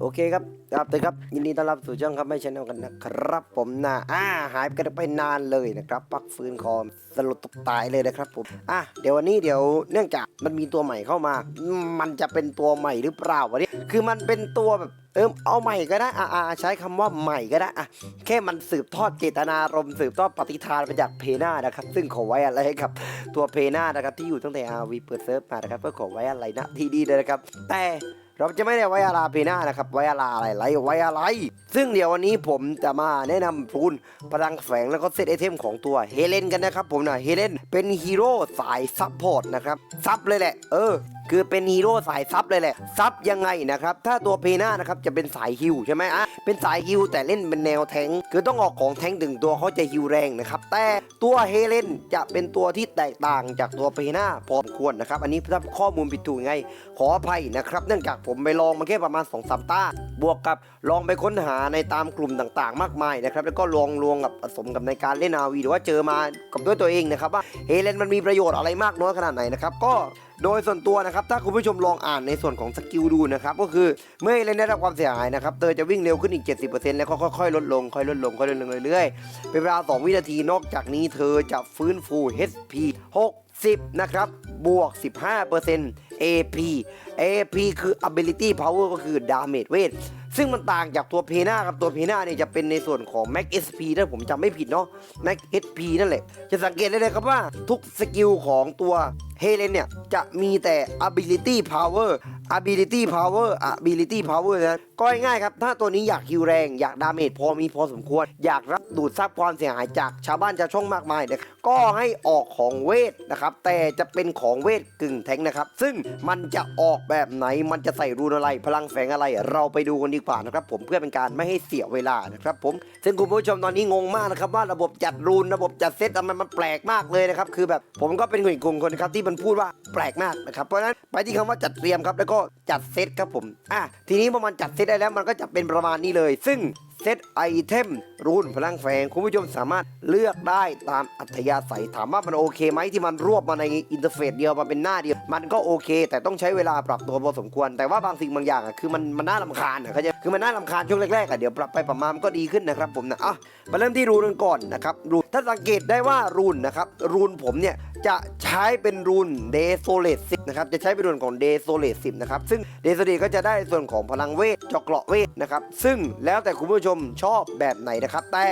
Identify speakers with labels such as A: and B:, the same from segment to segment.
A: โอเคครับครับเลยครับ ยินดีต้อนรับสู่ช่องครับไม่ชแนลกันนะครับ ผมนะอ่าหายกันไปนานเลยนะครับปักฟื้นคอมสลดตกตายเลยนะครับผมอะเดี๋ยววันนี้เดี๋ยวเนื่องจากมันมีตัวใหม่เข้ามา มันจะเป็นตัวใหม่หรือเปล่าวะเนี่ยคือมันเป็นตัวแบบเออเอาใหม่ก็ได้อ่าใช้คำว่าใหม่ก็ได้อะแค่มันสืบทอดเจตนารมณ์สืบทอดปฏิทานมาจากเพน่านะครับ ซึ่งขอไว้อะไรให้กับ ตัวเพน่านะครับที่อยู่ตั้งแต่ RV เปิดเซิร์ฟมานะครับเพื่อขอไว้อะไรนะที่ดีเลยนะครับ แต่ เราจะไม่ได้ไว้อาลาปีหนานะครับ ไว้อาลาอะไรไรไว้อะไร ซึ่งเดี๋ยววันนี้ผมจะมาแนะนำพูนพลังแฝงแล้วก็เซตไอเทมของตัวเฮเลนกันนะครับผมนะเฮเลนเป็นฮีโร่สายซับพอร์ตนะครับซับเลยแหละ เออคือเป็นฮีโร่สายซับเลยแหละซับยังไงนะครับ ถ้าตัวเพน่านะครับจะเป็นสายฮิวใช่ไหมอะเป็นสายฮิวแต่เล่นเป็นแนวแทงคือต้องออกของแทงถึงตัวเขาจะฮิวแรงนะครับ แต่ตัวเฮเลนจะเป็นตัวที่แตกต่างจากตัวเพน่าพอสมควรนะครับ อันนี้ถ้าข้อมูลผิดถูกยังไง ขออภัยนะครับ เนื่องจากผมไปลองมาแค่ประมาณ2อสามตาบวกกับลองไปค้นหาในตามกลุ่มต่างๆ มากมายนะครับแล้วก็ลองลวงกับผสมกับในการเล่นอาวีหรือว่าเจอมากับด้วยตัวเองนะครับว่าเฮเลนมันมีประโยชน์อะไรมากน้อยขนาดไหนนะครับก็ โดยส่วนตัวนะครับถ้าคุณผู้ชมลองอ่านในส่วนของสกิลดูนะครับก็คือเมื่อเล่นได้รับความเสียหายนะครับเตอจะวิ่งเร็วขึ้นอีก 70%แล้วก็ค่อยๆลดลงค่อยลดลงค่อยลดลงเรื่อยๆเป็นเวลา 2 วินาทีนอกจากนี้เธอจะฟื้นฟู HP 60 นะครับ บวก 15% AP AP คือ ability power ก็คือ damage เวทซึ่งมันต่างจากตัวเพน่าครับตัวเพน่าเนี่ยจะเป็นในส่วนของ Max SP ถ้าผมจำไม่ผิดเนาะ Max SP นั่นแหละ จะสังเกตได้เลยครับว่าทุกสกิลของตัวเฮเลนเนี่ยจะมีแต่ ability power ability power ability power นะก็ง่ายครับ ถ้าตัวนี้อยากฮิวแรง อยากดาเมจพอมีพอสมควร อยากรับดูดซับความเสียหายจากชาวบ้านชาวช่องมากมายนะก็ให้ออกของเวทนะครับ แต่จะเป็นของเวทกึ่งแทงนะครับ ซึ่งมันจะออกแบบไหนมันจะใส่รูนอะไร พลังแฝงอะไร เราไปดูกันดีกว่านะครับผมเพื่อเป็นการไม่ให้เสียเวลานะครับผมซึ่งคุณผู้ชมตอนนี้งงมากนะครับว่าระบบจัดรูนระบบจัดเซตทำไมมันแปลกมากเลยนะครับคือแบบผมก็เป็นคนอีกกลุ่มคนนะครับที่มันพูดว่าแปลกมากนะครับ เพราะฉะนั้นไปที่คำว่าจัดเตรียมครับ แล้วก็จัดเซตครับผม อะ ทีนี้พอมันจัดเซตได้แล้วมันก็จะเป็นประมาณนี้เลย ซึ่ง เซตไอเทมรูนพลังแฝงคุณผู้ชมสามารถเลือกได้ตามอัธยาศัยถามว่ามันโอเคไหมที่มันรวบมาในอินเทอร์เฟซเดียวมาเป็นหน้าเดียว มันก็โอเค แต่ต้องใช้เวลาปรับตัวพอสมควร แต่ว่าบางสิ่งบางอย่างอะคือมันมันน่าลำคาญอะเขาใจคือมันน่าลำคาญช่วงแรกๆอะเดี๋ยวปรับไปปรับมามันก็ดีขึ้นนะครับผมนะอะมาเริ่มที่รูนกันก่อนนะครับรูนถ้าสังเกตได้ว่ารูนนะครับรูนผมเนี่ยจะใช้เป็นรูนเดโซเลตนะครับจะใช้เป็นรูนของเดโซเลตสินะครับซึ่งเดโซเลตก็จะได้ส่วนของพลังเวทเจาะเกราะเวทนะครับซึ่งแล้วแต่คุณผู้ชมชอบแบบไหนนะครับแต่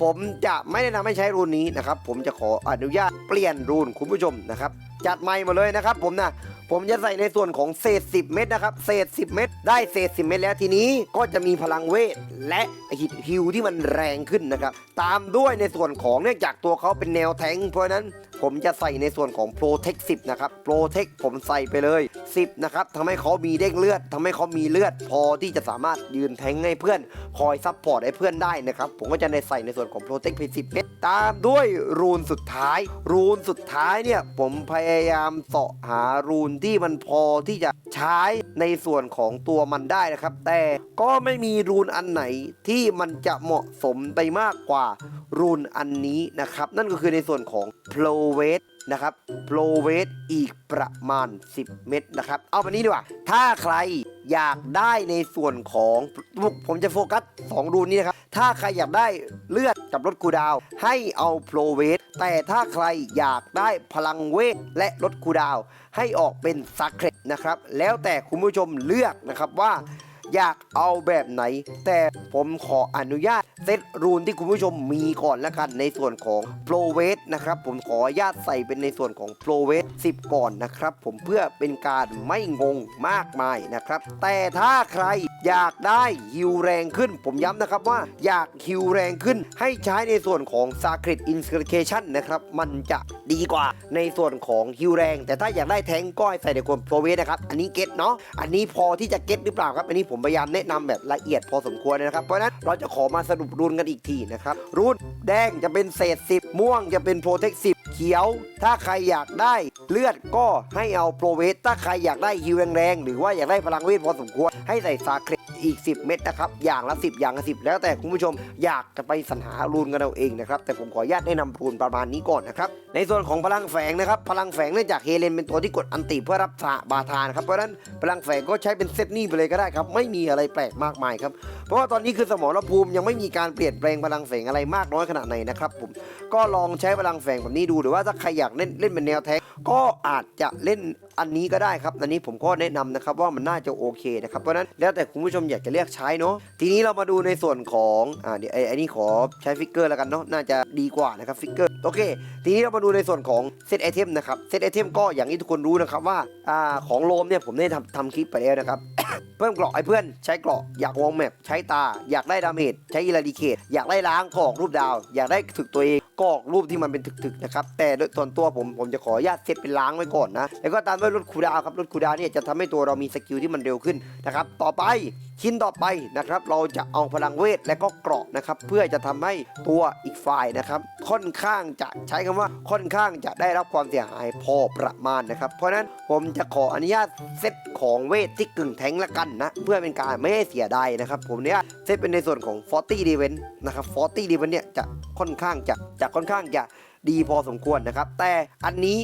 A: ผมจะไม่แนะนำให้ใช้รูนนี้นะครับผมจะขออนุญาตเปลี่ยนรูนคุณผู้ชมนะครับจัดใหม่หมาเลยนะครับผมนะผมจะใส่ในส่วนของเศษ 10 เม็ดนะครับ เศษ 10 เม็ดได้เศษ 10 เม็ดแล้วทีนี้ก็จะมีพลังเวท และหิตฮิวที่มันแรงขึ้นนะครับ ตามด้วยในส่วนของเนื่องจากตัวเขาเป็นแนวแทงเพราะนั้น ผมจะใส่ในส่วนของ Protect 10 นะครับ Protect ผมใส่ไปเลย 10 นะครับทำให้เขามีเด้งเลือดทำให้เขามีเลือด พอที่จะสามารถยืนแทงให้เพื่อนคอยซับพอร์ตให้เพื่อนได้นะครับผมก็จะในใส่ในส่วนของ Protect ไป10 เม็ดตามด้วยรูนสุดท้าย รูนสุดท้ายเนี่ยผมพยายามเสาะหารูนที่มันพอที่จะใช้ในส่วนของตัวมันได้นะครับ แต่ก็ไม่มีรูนอันไหนที่มันจะเหมาะสมไปมากกว่ารูนอันนี้นะครับ นั่นก็คือในส่วนของ p l o w e i t นะครับ p l o w e i t อีกประมาณ 10 เม็ดนะครับ เอาแบบนี้ดีกว่า ถ้าใครอยากได้ในส่วนของผมจะโฟกัส 2 รูนนี้นะครับ ถ้าใครอยากได้เลือดกับลดคูดาว ให้เอา p l o w e i t แต่ถ้าใครอยากได้พลังเวทและลดคูดาว ให้ออกเป็นซักเครตนะครับ แล้วแต่คุณผู้ชมเลือกนะครับว่า อยากเอาแบบไหน แต่ผมขออนุญาตเซตรูนที่คุณผู้ชมมีก่อนแล้วกันในส่วนของโปรเวสนะครับผมขออนุญาตใส่เป็นในส่วนของโปรเวส10 ก่อนนะครับผมเพื่อเป็นการไม่งงมากมายนะครับ แต่ถ้าใครอยากได้ฮิวแรงขึ้น ผมย้ำนะครับว่าอยากฮิวแรงขึ้น ให้ใช้ในส่วนของ Sacred Inscription นะครับ มันจะดีกว่าในส่วนของฮิวแรง แต่ถ้าอยากได้แทงก็ให้ใส่ในคน Pro w e i t นะครับ อันนี้เก็ตเนาะอันนี้พอที่จะเก็ตหรือเปล่าครับ อันนี้ผมพยายามแนะนำแบบละเอียดพอสมควรนะครับ เพราะฉะนั้นเราจะขอมาสรุปรูนกันอีกทีนะครับรูนแดงจะเป็นเศษ 10 ม่วงจะเป็นโปรเทค10เขียว ถ้าใครอยากได้เลือดก็ให้เอาโปรเวทถ้าใครอยากได้ฮิวแรงๆหรือว่าอยากได้พลังเวทพอสมควรให้ใส่ซาเครต อีก 10 เม็ดนะครับ อย่างละ 10 อย่างละ10 แล้วแต่คุณผู้ชมอยากจะไปสรรหารูนกันเอาเองนะครับ แต่ผมขออนุญาตแนะนำรูนประมาณนี้ก่อนนะครับ ในส่วนของพลังแฝงนะครับ พลังแฝงเนื่องจากเฮเลนเป็นตัวที่กดอันติเพื่อรับสะบาทานครับ เพราะฉะนั้นพลังแฝงก็ใช้เป็นเซตนี้ไปเลยก็ได้ครับ ไม่มีอะไรแปลกมากมายครับ เพราะว่าตอนนี้คือสมรภูมิยังไม่มีการเปลี่ยนแปลงพลังแฝงอะไรมากน้อยขนาดไหนนะครับผม ก็ลองใช้พลังแฝงแบบนี้ดู หรือว่าถ้าใครอยากเล่นเล่นเป็นแนวแท็กก็อาจจะเล่นอันนี้ก็ได้ครับ อันนี้ผมก็แนะนำนะครับว่ามันน่าจะโอเคนะครับ เพราะนั้นแล้วแต่คุณผู้ชมอยากจะเรียกใช้เนาะทีนี้เรามาดูในส่วนของอ่าเดี๋ยวไอ้ไอ้นี่ขอใช้ฟิกเกอร์แล้วกันเนาะน่าจะดีกว่านะครับฟิกเกอร์โอเค ทีนี้เรามาดูในส่วนของเซตไอเทมนะครับเซตไอเทมก็อย่างที่ทุกคนรู้นะครับว่าอ่าของโลมเนี่ยผมได้ทำทำคลิปไปแล้วนะครับ เพิ่มเกราะไอ้เพื่อนใช้เกราะอยากวงแมปใช้ตา อยากได้ดาเมจใช้อิราดิเคตอยากได้ล้างกอกรูปดาว อยากได้ถึกตัวเองกอกรูปที่มันเป็นถึกๆนะครับแต่โดยส่วนตัวผมผมจะขออนุญาตเซตเป็นล้างไว้ก่อนนะแล้วก็ตามด้วยลดคูดาวครับลดคูดาวเนี่ยจะทำให้ตัวเรามีสกิลที่มันเร็วขึ้นนะครับต่อไป ชิ้นต่อไปนะครับเราจะเอาพลังเวทและก็เกราะนะครับเพื่อจะทำให้ตัวอีกฝ่ายนะครับค่อนข้างจะใช้คำว่าค่อนข้างจะได้รับความเสียหายพอประมาณนะครับ เพราะฉะนั้นผมจะขออนุญาตเซตของเวทที่กึ่งแทงละกันนะเพื่อเป็นการไม่ให้เสียดายนะครับ ผมเนี่ยเซตเป็นในส่วนของ 40 Defense นะครับ 40 Defense เนี่ยจะค่อนข้างจะจะค่อนข้างจะดีพอสมควรนะครับ แต่อันนี้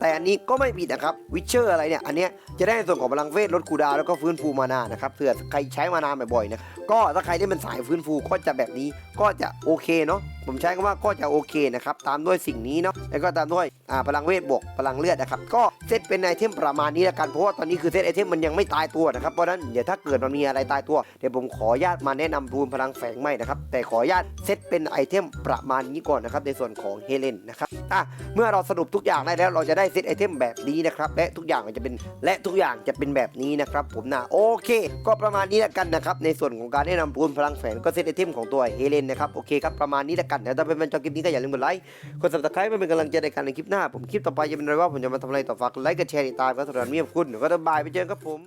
A: แต่อันนี้ก็ไม่ผิดนะครับวิเชอร์อะไรเนี่ยอันเนี้ยจะได้ในส่วนของพลังเวทลดคูดาแล้วก็ฟื้นฟูมานานะครับเผื่อใครใช้มานาบ่อยๆนะก็ถ้าใครที่เป็นสายฟื้นฟูก็จะแบบนี้ก็จะโอเคเนาะผมใช้คำว่าก็จะโอเคนะครับตามด้วยสิ่งนี้เนาะแล้วก็ตามด้วยอ่าพลังเวทบวกพลังเลือดนะครับก็เซตเป็นไอเทมประมาณนี้ละกันเพราะว่าตอนนี้คือเซตไอเทมมันยังไม่ตายตัวนะครับเพราะนั้นเดี๋ยวถ้าเกิดมันมีอะไรตายตัวเดี๋ยวผมขอญาตมาแนะนำรูนพลังแฝงใหม่นะครับแต่ขอญาตเซตเป็นไอเทมประมาณนี้ก่อนนะครับในส่วนของเฮเลนนะครับ อะเมื่อเราสรุปทุกอย่างได้แล้วเราจะได้เซตไอเทมแบบนี้นะครับและทุกอย่างจะเป็นและทุกอย่างจะเป็นแบบนี้นะครับผมนะโอเค ก็ประมาณนี้ละกันนะครับในส่วนของการแนะนำรูนพลังแฝงก็เซตไอเทมของตัวเฮเลนนะครับโอเคครับประมาณนี้ละกันเดี๋ยวถ้าเป็นจอคลิปนี้ก็อย่าลืมกดไลค์กด subscribe เพื่อเป็นกำลังใจในการในคลิปหน้าผมคลิปต่อไปจะเป็นอะไรว่าผมจะมาทำอะไรต่อฝากไลค์กดแชร์ติดตามก็สำหรับนี้ขอบคุณก็ต้องบายไปเจอกันครับผม